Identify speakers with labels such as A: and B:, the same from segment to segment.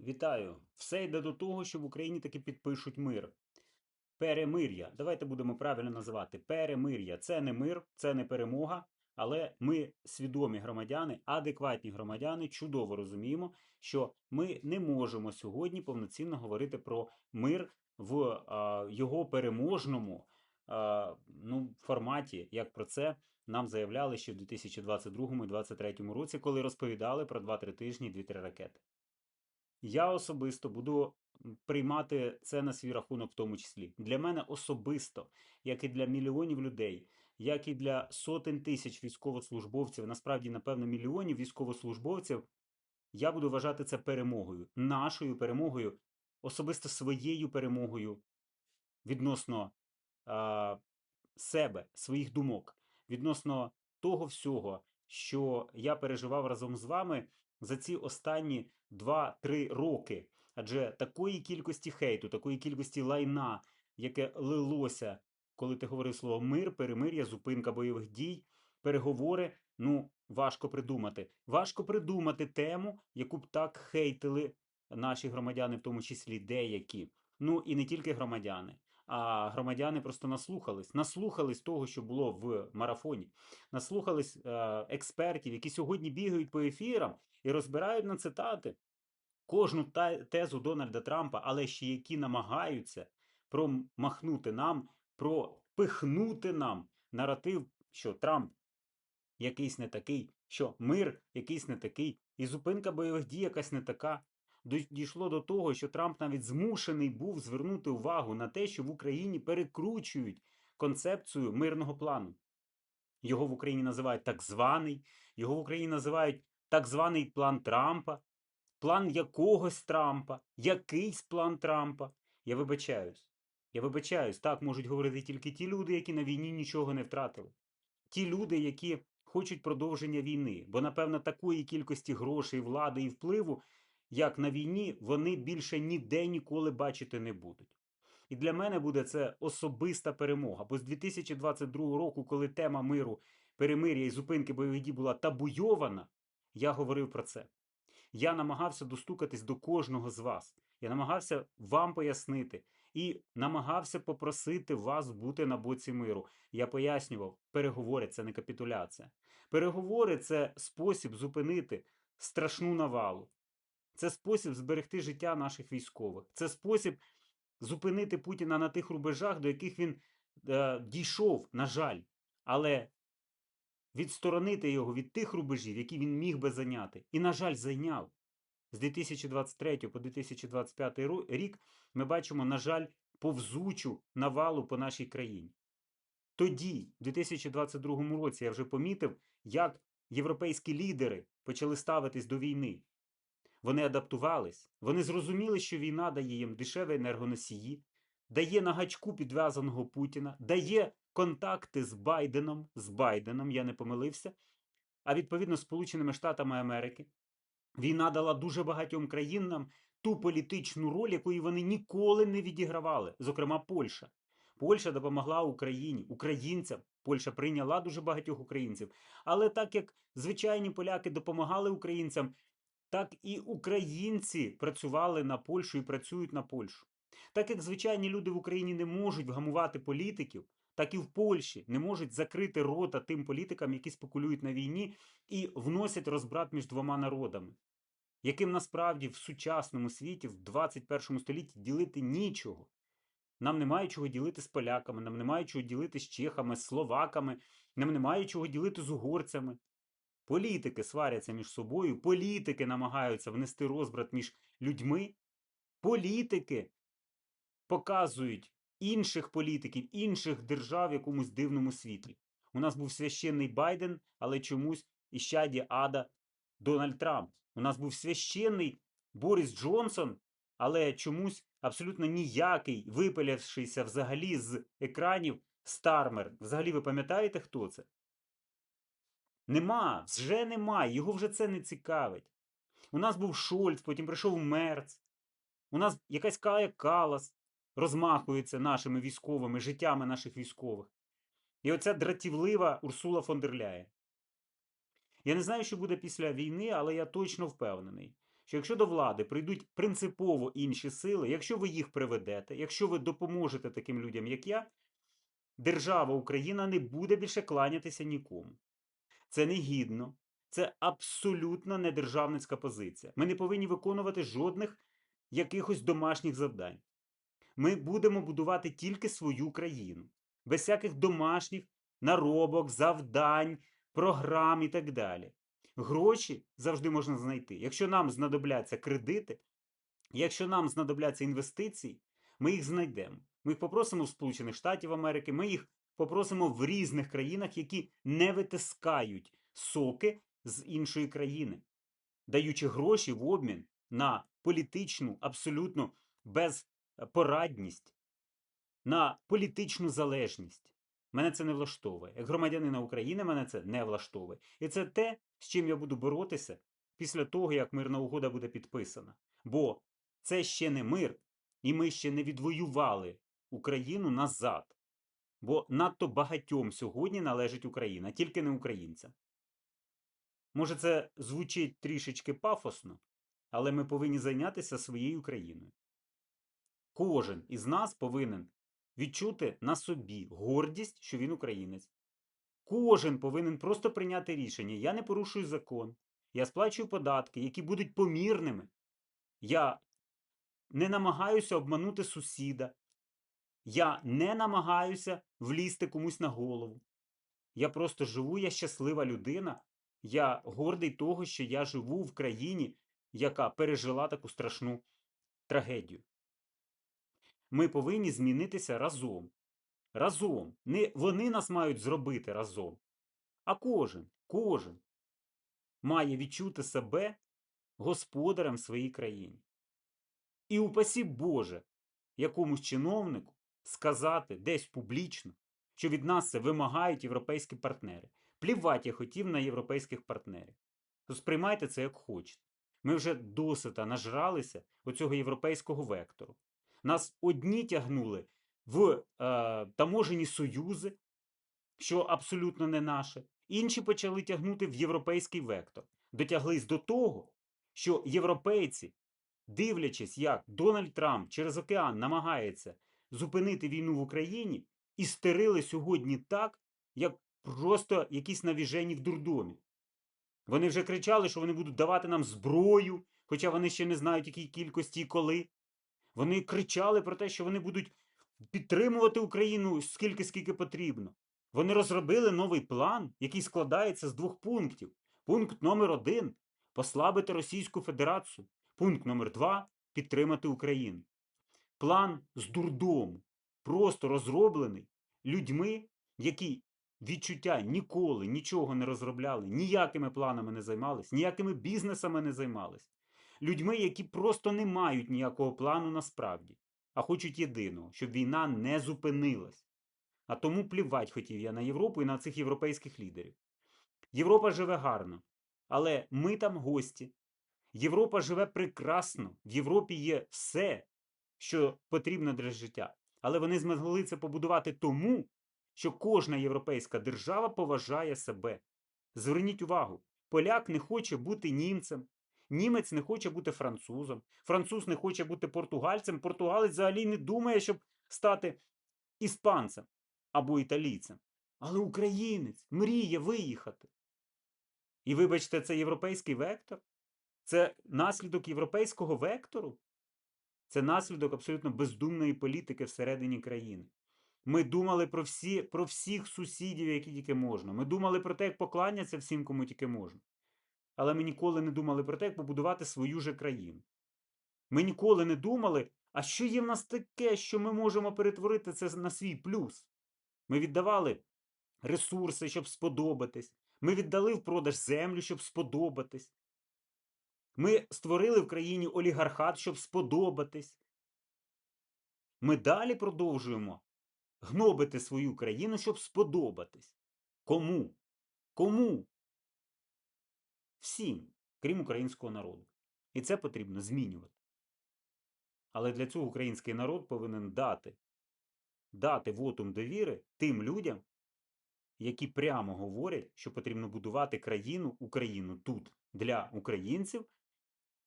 A: Вітаю! Все йде до того, що в Україні таки підпишуть мир. Перемир'я. Давайте будемо правильно називати. Перемир'я. Це не мир, це не перемога. Але ми свідомі громадяни, адекватні громадяни, чудово розуміємо, що ми не можемо сьогодні повноцінно говорити про мир в а, його переможному а, ну, форматі, як про це нам заявляли ще в 2022 і 2023 році, коли розповідали про 2-3 тижні 2-3 ракети. Я особисто буду приймати це на свій рахунок, в тому числі. Для мене особисто, як і для мільйонів людей, як і для сотень тисяч військовослужбовців, насправді, напевно, мільйонів військовослужбовців, я буду вважати це перемогою, нашою перемогою, особисто своєю перемогою відносно а, себе, своїх думок, відносно того всього, що я переживав разом з вами за ці останні 2-3 роки. Адже такої кількості хейту, такої кількості лайна, яке лилося, коли ти говорив слово мир, перемир'я, зупинка бойових дій, переговори, ну, важко придумати. Важко придумати тему, яку б так хейтили наші громадяни, в тому числі деякі. Ну і не тільки громадяни. А громадяни просто наслухались, наслухались того, що було в марафоні, наслухались е, експертів, які сьогодні бігають по ефірам і розбирають на цитати кожну тезу Дональда Трампа, але ще які намагаються промахнути нам, пропихнути нам наратив, що Трамп якийсь не такий, що мир якийсь не такий, і зупинка бойових дій якась не така. Дійшло до того, що Трамп навіть змушений був звернути увагу на те, що в Україні перекручують концепцію мирного плану. Його в Україні називають так званий, його в Україні називають так званий план Трампа, план якогось Трампа, якийсь план Трампа. Я вибачаюсь. Я вибачаюсь, так можуть говорити тільки ті люди, які на війні нічого не втратили. Ті люди, які хочуть продовження війни, бо, напевно, такої кількості грошей, влади і впливу, як на війні, вони більше ніде ніколи бачити не будуть. І для мене буде це особиста перемога. Бо з 2022 року, коли тема миру, перемир'я і зупинки бойових дій була табуйована, я говорив про це. Я намагався достукатись до кожного з вас. Я намагався вам пояснити і намагався попросити вас бути на боці миру. Я пояснював, переговори це не капітуляція. Переговори це спосіб зупинити страшну навалу. Це спосіб зберегти життя наших військових. Це спосіб зупинити Путіна на тих рубежах, до яких він е, дійшов, на жаль, але відсторонити його від тих рубежів, які він міг би зайняти. І, на жаль, зайняв. З 2023 по 2025 рік ми бачимо, на жаль, повзучу навалу по нашій країні. Тоді, в 2022 році, я вже помітив, як європейські лідери почали ставитись до війни. Вони адаптувались, вони зрозуміли, що війна дає їм дешеві енергоносії, дає на гачку підв'язаного Путіна, дає контакти з Байденом, з Байденом, я не помилився, а відповідно Сполученими Штатами Америки. Війна дала дуже багатьом країнам ту політичну роль, якої вони ніколи не відігравали, зокрема Польща. Польща допомогла Україні, українцям. Польща прийняла дуже багатьох українців. Але так як звичайні поляки допомагали українцям, так і українці працювали на Польщу і працюють на Польщу. Так як звичайні люди в Україні не можуть вгамувати політиків, так і в Польщі не можуть закрити рота тим політикам, які спекулюють на війні і вносять розбрат між двома народами, яким насправді в сучасному світі, в 21 столітті ділити нічого. Нам немає чого ділити з поляками, нам немає чого ділити з чехами, з словаками, нам немає чого ділити з угорцями. Політики сваряться між собою, політики намагаються внести розбрат між людьми, політики показують інших політиків, інших держав в якомусь дивному світлі. У нас був священний Байден, але чомусь іщаді ада Дональд Трамп. У нас був священний Борис Джонсон, але чомусь абсолютно ніякий, випилявшийся взагалі з екранів Стармер. Взагалі, ви пам'ятаєте, хто це? Нема, вже немає, його вже це не цікавить. У нас був Шольц, потім прийшов Мерц. У нас якась Кая Калас розмахується нашими військовими, життями наших військових. І оця дратівлива Урсула фон дер Ляєн. Я не знаю, що буде після війни, але я точно впевнений, що якщо до влади прийдуть принципово інші сили, якщо ви їх приведете, якщо ви допоможете таким людям, як я, держава Україна не буде більше кланятися нікому. Це негідно, це абсолютно недержавницька позиція. Ми не повинні виконувати жодних якихось домашніх завдань. Ми будемо будувати тільки свою країну, без всяких домашніх наробок, завдань, програм і так далі. Гроші завжди можна знайти. Якщо нам знадобляться кредити, якщо нам знадобляться інвестиції, ми їх знайдемо. Ми їх попросимо в Сполучених Штатів Америки, ми їх попросимо в різних країнах, які не витискають соки з іншої країни, даючи гроші в обмін на політичну, абсолютно безпорадність, на політичну залежність. Мене це не влаштовує. Як громадянина України мене це не влаштовує. І це те, з чим я буду боротися після того, як мирна угода буде підписана. Бо це ще не мир, і ми ще не відвоювали Україну назад. Бо надто багатьом сьогодні належить Україна, тільки не українцям. Може, це звучить трішечки пафосно, але ми повинні зайнятися своєю країною. Кожен із нас повинен відчути на собі гордість, що він українець. Кожен повинен просто прийняти рішення. Я не порушую закон, я сплачую податки, які будуть помірними. Я не намагаюся обманути сусіда. Я не намагаюся влізти комусь на голову. Я просто живу, я щаслива людина. Я гордий того, що я живу в країні, яка пережила таку страшну трагедію. Ми повинні змінитися разом. Разом. Не вони нас мають зробити разом. А кожен, кожен має відчути себе господарем в своїй країні. І упасі Боже, якомусь чиновнику сказати десь публічно, що від нас це вимагають європейські партнери. Плівать я хотів на європейських партнерів. То сприймайте це як хочете. Ми вже досита нажралися оцього європейського вектору. Нас одні тягнули в е, таможені союзи, що абсолютно не наше, інші почали тягнути в європейський вектор. Дотяглись до того, що європейці, дивлячись, як Дональд Трамп через океан намагається зупинити війну в Україні, істерили сьогодні так, як просто якісь навіжені в дурдомі. Вони вже кричали, що вони будуть давати нам зброю, хоча вони ще не знають, якій кількості і коли. Вони кричали про те, що вони будуть підтримувати Україну скільки скільки потрібно. Вони розробили новий план, який складається з двох пунктів. Пункт номер один послабити Російську Федерацію. Пункт номер два підтримати Україну. План з дурдому, просто розроблений людьми, які відчуття ніколи нічого не розробляли, ніякими планами не займались, ніякими бізнесами не займались. Людьми, які просто не мають ніякого плану насправді, а хочуть єдиного, щоб війна не зупинилась. А тому плівать хотів я на Європу і на цих європейських лідерів. Європа живе гарно, але ми там гості. Європа живе прекрасно, в Європі є все, що потрібно для життя. Але вони змогли це побудувати тому, що кожна європейська держава поважає себе. Зверніть увагу, поляк не хоче бути німцем, німець не хоче бути французом, француз не хоче бути португальцем, португалець взагалі не думає, щоб стати іспанцем або італійцем. Але українець мріє виїхати. І вибачте, це європейський вектор? Це наслідок європейського вектору? Це наслідок абсолютно бездумної політики всередині країни. Ми думали про всі, про всіх сусідів, які тільки можна. Ми думали про те, як покланяться всім, кому тільки можна. Але ми ніколи не думали про те, як побудувати свою же країну. Ми ніколи не думали, а що є в нас таке, що ми можемо перетворити це на свій плюс. Ми віддавали ресурси, щоб сподобатись. Ми віддали в продаж землю, щоб сподобатись. Ми створили в країні олігархат, щоб сподобатись. Ми далі продовжуємо гнобити свою країну, щоб сподобатись. Кому? Кому? Всім, крім українського народу. І це потрібно змінювати. Але для цього український народ повинен дати дати вотум довіри тим людям, які прямо говорять, що потрібно будувати країну Україну тут для українців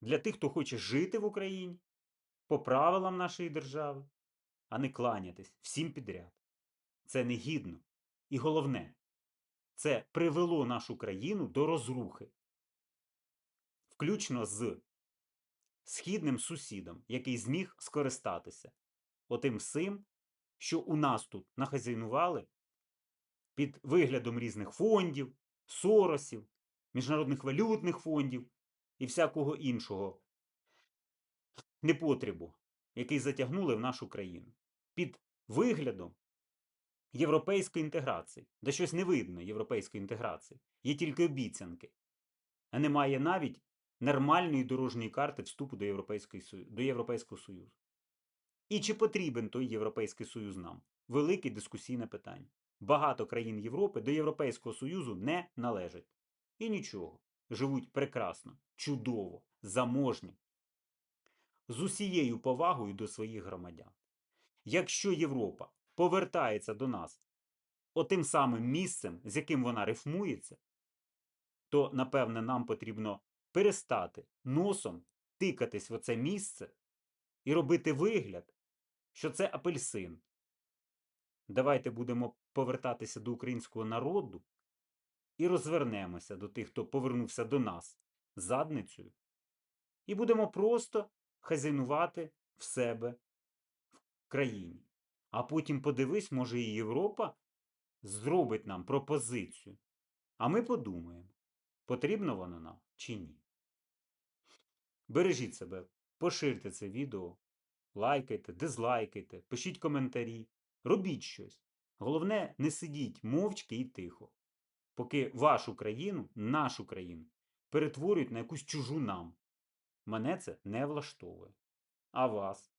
A: для тих, хто хоче жити в Україні по правилам нашої держави, а не кланятись всім підряд. Це негідно. І головне, це привело нашу країну до розрухи, включно з східним сусідом, який зміг скористатися отим всім, що у нас тут нахазяйнували під виглядом різних фондів, соросів, міжнародних валютних фондів і всякого іншого непотребу, який затягнули в нашу країну. Під виглядом європейської інтеграції. Де щось не видно європейської інтеграції. Є тільки обіцянки. А немає навіть нормальної дорожньої карти вступу до, Європейської, до Європейського Союзу. І чи потрібен той Європейський Союз нам? Велике дискусійне питання. Багато країн Європи до Європейського Союзу не належать. І нічого. Живуть прекрасно, чудово, заможні, з усією повагою до своїх громадян. Якщо Європа повертається до нас отим самим місцем, з яким вона рифмується, то, напевне, нам потрібно перестати носом тикатись в оце місце і робити вигляд, що це апельсин. Давайте будемо повертатися до українського народу і розвернемося до тих, хто повернувся до нас задницею, і будемо просто хазяйнувати в себе в країні. А потім подивись, може, і Європа зробить нам пропозицію. А ми подумаємо, потрібно воно нам чи ні. Бережіть себе, поширте це відео, лайкайте, дизлайкайте, пишіть коментарі, робіть щось. Головне, не сидіть мовчки і тихо, поки вашу країну, нашу країну, перетворюють на якусь чужу нам. Мене це не влаштовує. А вас?